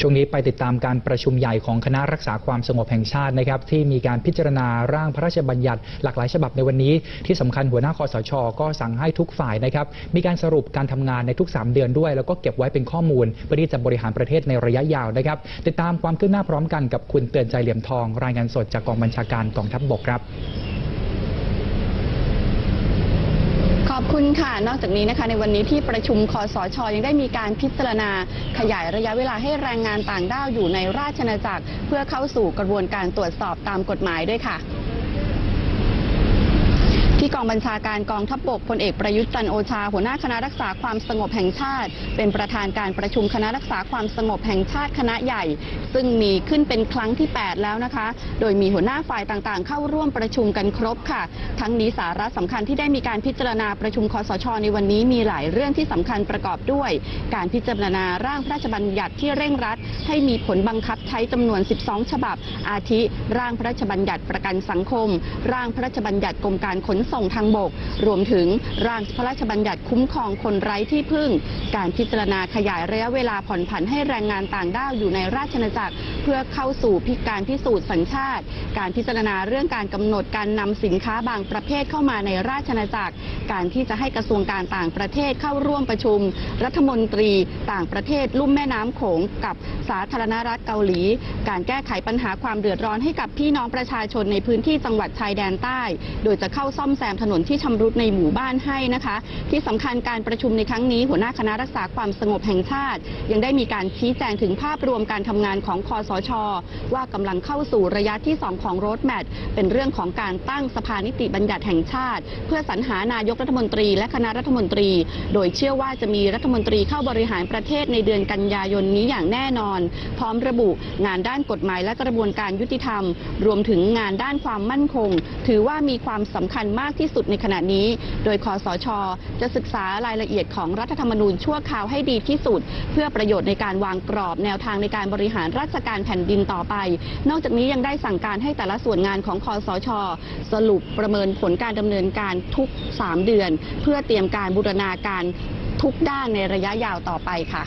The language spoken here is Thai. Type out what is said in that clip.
ช่วงนี้ไปติดตามการประชุมใหญ่ของคณะรักษาความสงบแห่งชาตินะครับ ที่มีการพิจารณาร่างพระราชบัญญัติหลากหลายฉบับในวันนี้ ที่สำคัญหัวหน้าคอสช ก็สั่งให้ทุกฝ่ายนะครับ มีการสรุปการทำงานในทุก 3 เดือนด้วย แล้วก็เก็บไว้เป็นข้อมูลเพื่อที่จะบริหารประเทศในระยะยาวนะครับ ติดตามความคืบหน้าพร้อมกันกับคุณเตือนใจเหลี่ยมทอง รายงานสดจากกองบัญชาการกองทัพบกครับ ข อบคุณค่ะ นอกจากนี้นะคะ ในวันนี้ที่ประชุมคอสชยังได้มีการพิจารณา ขยายระยะเวลาให้แรงงานต่างด้าวอยู่ในราชอาณาจักร เพื่อเข้าสู่กระบวนการตรวจสอบตามกฎหมายด้วยค่ะ ที่กองบัญชาการกองทัพบบกพลเอกประยุทธ์จันโอชา หัวหน้าคณะรักษาความสงบแห่งชาติ เป็นประธานการประชุมคณะรักษาความสงบแห่งชาติคณะใหญ่ ซึ่งมีขึ้นเป็นครั้งที่ 8 แล้วนะคะ โดยมีหัวหน้าฝ่ายต่างๆ เข้าร่วมประชุมกันครบค่ะ ทั้งนี้สาระสำคัญที่ได้มีการพิจารณาประชุมคอสช ในวันนี้มีหลายเรื่องที่สำคัญประกอบด้วย การพิจารณาร่างพระราชบัญญัติที่เร่งรัด ให้มีผลบังคับใช้จำนวน 12 ฉบับ อาทิ ร่างพระราชบัญญัติประกันสังคม ร่างพระราชบัญญัติกรมการขนส่ง่งทางบก รวมถึงร่างพระราชบัญญัติคุ้มครองคนไร้ที่พึ่ง การพิจารณาขยายระยะเวลาผ่อนผันให้แรงงานต่างด้าวอยู่ในราชอาณาจักร เพื่อเข้าสู่พิการพิสูจน์สัญชาติ การพิจารณาเรื่องการกำหนดการนำสินค้าบางประเภทเข้ามาในราชอาณาจักร การที่จะให้กระทรวงการต่างประเทศเข้าร่วมประชุม รัฐมนตรีต่างประเทศลุ่มแม่น้ำโขงกับสาธารณรัฐเกาหลี การแก้ไขปัญหาความเดือดร้อนให้กับพี่น้องประชาชนในพื้นที่จังหวัดชายแดนใต้ โดยจะเข้าซ่อมแซมถนนที่ชำรุดในหมู่บ้านให้นะคะ ที่สำคัญการประชุมในครั้งนี้ หัวหน้าคณะรักษาความสงบแห่งชาติ ยังได้มีการชี้แจงถึงภาพรวมการทำงานของคอสช ว่ากำลังเข้าสู่ระยะที่ 2 ของโรดแมพเป็นเรื่องของการตั้งสภานิติบัญญัติแห่งชาติ เพื่อสรรหานายกรัฐมนตรีและคณะรัฐมนตรี โดยเชื่อว่าจะมีรัฐมนตรีเข้าบริหารประเทศในเดือนกันยายนนี้อย่างแน่นอน พร้อมระบุงานด้านกฎหมายและกระบวนการยุติธรรม รวมถึงงานด้านความมั่นคง ถือว่ามีความสำคัญมากที่สุดในขณะนี้ โดยคอสช จะศึกษารายละเอียดของรัฐธรรมนูญชั่วคราวให้ดีที่สุด เพื่อประโยชน์ในการวางกรอบแนวทางในการบริหารราชการแผ่นดินต่อไป นอกจากนี้ยังได้สั่งการให้แต่ละส่วนงานของคอสช สรุปประเมินผลการดำเนินการทุก 3 เดือน เพื่อเตรียมการบูรณาการทุกด้านในระยะยาวต่อไปค่ะ